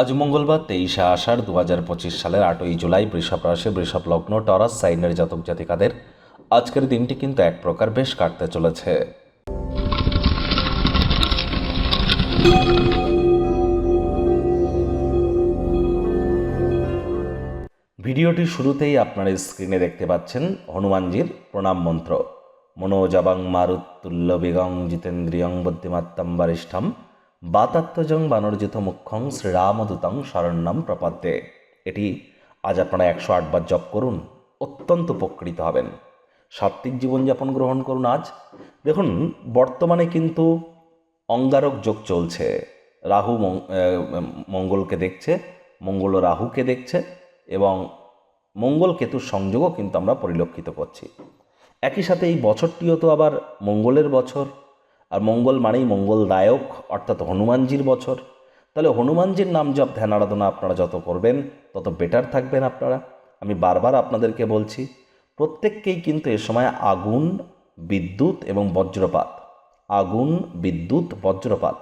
আজ মঙ্গলবার তেইশে আষাঢ় দু হাজার পঁচিশ সালের আটই জুলাই বৃষভ রাশি বৃষভ লগ্ন টরাস সাইনের জাতক জাতিকাদের আজকের দিনটি কিন্তু এক প্রকার বেশ কাটতে চলেছে। ভিডিওটির শুরুতেই আপনারা স্ক্রিনে দেখতে পাচ্ছেন হনুমানজির প্রণাম মন্ত্র। মনোজবাং মারুত্তুল্য বেগং জিতেন্দ্রিয়ং বুদ্ধিমাত্তাম বারিষ্ঠম। বাতাত্মজং বানর্জিত মুখ্যং শ্রীরামদূতং শরণ্যম প্রপদ্যে। এটি আজ আপনারা একশো আটবার জপ করুন, অত্যন্ত উপকৃত হবেন। সাত্ত্বিক জীবনযাপন গ্রহণ করুন আজ। দেখুন, বর্তমানে কিন্তু অঙ্গারক যোগ চলছে। রাহু মঙ্গলকে দেখছে, মঙ্গল রাহুকে দেখছে এবং মঙ্গল কেতুর সংযোগও কিন্তু আমরা পরিলক্ষিত করছি। একই সাথে এই বছরটিও তো আবার মঙ্গলের বছর। আর মঙ্গল মানেই মঙ্গলদায়ক, অর্থাৎ হনুমানজির বছর। তাহলে হনুমানজির নাম জপ, ধ্যান আরাধনা আপনারা যত করবেন, তত বেটার থাকবেন আপনারা। আমি বারবার আপনাদেরকে বলছি, প্রত্যেককেই কিন্তু এ সময় আগুন, বিদ্যুৎ এবং বজ্রপাত, আগুন, বিদ্যুৎ, বজ্রপাত,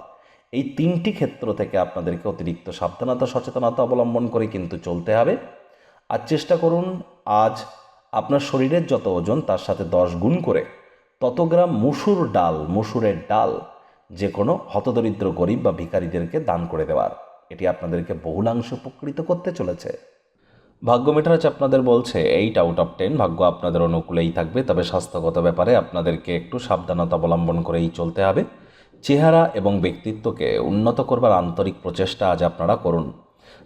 এই তিনটি ক্ষেত্র থেকে আপনাদেরকে অতিরিক্ত সাবধানতা, সচেতনতা অবলম্বন করে কিন্তু চলতে হবে। আর চেষ্টা করুন, আজ আপনার শরীরের যত ওজন, তার সাথে দশ গুণ করে তত গ্রাম মুসুর ডাল, মুসুরের ডাল, যে কোনো হতদরিদ্র গরিব বা ভিখারিদেরকে দান করে দেওয়ার। এটি আপনাদেরকে বহুলাংশ উপকৃত করতে চলেছে। ভাগ্য মিটারাজ আপনাদের বলছে, এইট আউট অফ টেন ভাগ্য আপনাদের অনুকূলেই থাকবে, তবে স্বাস্থ্যগত ব্যাপারে আপনাদেরকে একটু সাবধানতা অবলম্বন করেই চলতে হবে। চেহারা এবং ব্যক্তিত্বকে উন্নত করবার আন্তরিক প্রচেষ্টা আজ আপনারা করুন।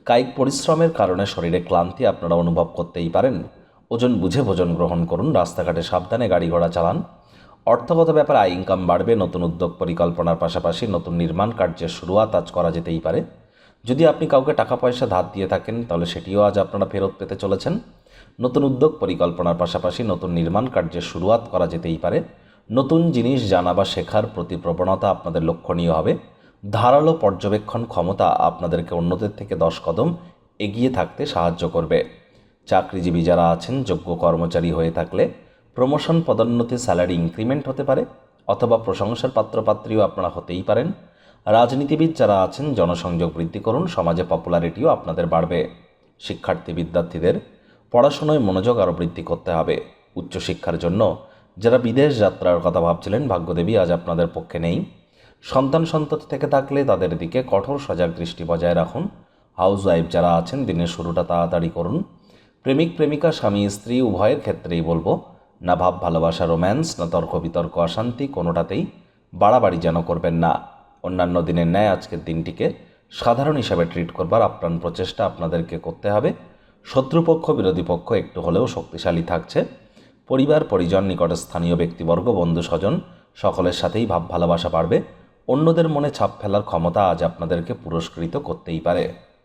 কায়িক পরিশ্রমের কারণে শরীরে ক্লান্তি আপনারা অনুভব করতেই পারেন। ওজন বুঝে ভোজন গ্রহণ করুন, রাস্তাঘাটে সাবধানে গাড়ি ঘোড়া চালান। অর্থগত ব্যাপারে আয় ইনকাম বাড়বে, নতুন উদ্যোগ পরিকল্পনার পাশাপাশি নতুন নির্মাণ কার্যের শুরুয়াত আজ করা যেতেই পারে। যদি আপনি কাউকে টাকা পয়সা ধার দিয়ে থাকেন, তাহলে সেটিও আজ আপনারা ফেরত পেতে চলেছেন। নতুন উদ্যোগ পরিকল্পনার পাশাপাশি নতুন নির্মাণ কার্যের শুরুয়াত করা যেতেই পারে। নতুন জিনিস জানা বা শেখার প্রতি প্রবণতা আপনাদের লক্ষণীয় হবে। ধারালো পর্যবেক্ষণ ক্ষমতা আপনাদেরকে অন্যদের থেকে দশ কদম এগিয়ে থাকতে সাহায্য করবে। চাকরিজীবী যারা আছেন, যোগ্য কর্মচারী হয়ে থাকলে প্রমোশন পদোন্নতি স্যালারি ইনক্রিমেন্ট হতে পারে, অথবা প্রশংসার পাত্রপাত্রীও আপনারা হতেই পারেন। রাজনীতিবিদ যারা আছেন, জনসংযোগ বৃদ্ধি করুন, সমাজে পপুলারিটিও আপনাদের বাড়বে। শিক্ষার্থী বিদ্যার্থীদের পড়াশোনায় মনোযোগ আরও বৃদ্ধি করতে হবে। উচ্চশিক্ষার জন্য যারা বিদেশ যাত্রার কথা ভাবছিলেন, ভাগ্যদেবী আজ আপনাদের পক্ষে নেই। সন্তান সন্ততি থেকে থাকলে তাদের দিকে কঠোর সজাগ দৃষ্টি বজায় রাখুন। হাউস ওয়াইফ যারা আছেন, দিনের শুরুটা তাড়াতাড়ি করুন। প্রেমিক, প্রেমিকা, স্বামী, স্ত্রী, উভয়ের ক্ষেত্রেই বলব না ভাব, ভালোবাসা, রোম্যান্স, না তর্ক, বিতর্ক, অশান্তি, কোনোটাতেই বাড়াবাড়ি যেন করবেন না। অন্যান্য দিনের ন্যায় আজকের দিনটিকে সাধারণ হিসাবে ট্রিট করবার আপ্রাণ প্রচেষ্টা আপনাদেরকে করতে হবে। শত্রুপক্ষ, বিরোধী পক্ষ একটু হলেও শক্তিশালী থাকছে। পরিবার, পরিজন, নিকট স্থানীয় ব্যক্তিবর্গ, বন্ধু, স্বজন, সকলের সাথেই ভাব, ভালোবাসা বাড়বে। অন্যদের মনে ছাপ ফেলার ক্ষমতা আজ আপনাদেরকে পুরস্কৃত করতেই পারে।